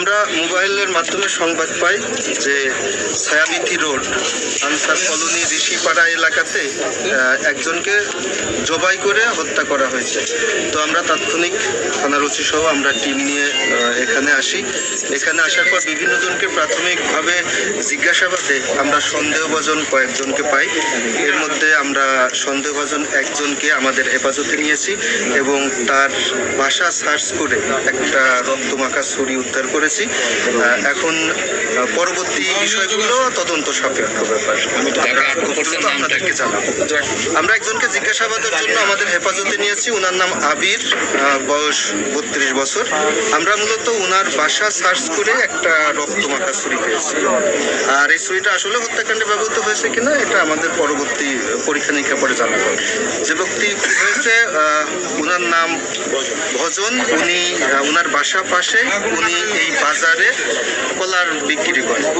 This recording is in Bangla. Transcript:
আমরা মোবাইলের মাধ্যমে সংবাদ পাই যে ছায়াবিথি রোড। আনসার কলোনি ঋষিপাড়া এলাকাতে একজনকে জবাই করে হত্যা করা হয়েছে। তো আমরা তাৎক্ষণিক থানার ওসি সহ আমরা টিম নিয়ে এখানে আসি। এখানে আসার পর বিভিন্ন জনকে প্রাথমিকভাবে জিজ্ঞাসাবাদে আমরা সন্দেহভাজন কয়েকজনকে পাই। এর মধ্যে আমরা সন্দেহভাজন একজনকে আমাদের হেফাজতে নিয়েছি এবং তার বাসা সার্চ করে একটা রক্তমাখা ছুরি উদ্ধার করেছি। এখন পরবর্তী বিষয়গুলো তদন্ত সাপেক্ষ। ব্যাপার আমরা একজনকে জিজ্ঞাসাবাদের জন্য আমাদের হেফাজতে নিয়েছি ওনার নাম আবির বয়স বত্রিশ বছর। আমরা মূলত ওনার বাসা সার্চ করে একটা রক্তমাখা ছুরি পেয়েছি আর এই ছুরিটা আসলে হত্যাকাণ্ডে ব্যবহৃত হয়েছে কিনা এটা আমাদের পরবর্তী পরীক্ষা নিরীক্ষা পরে জানাব। যে ব্যক্তি হয়েছে ওনার নাম ভজন উনি ওনার বাসা পাশে উনি এই বাজারে কলার বিক্রি করেন।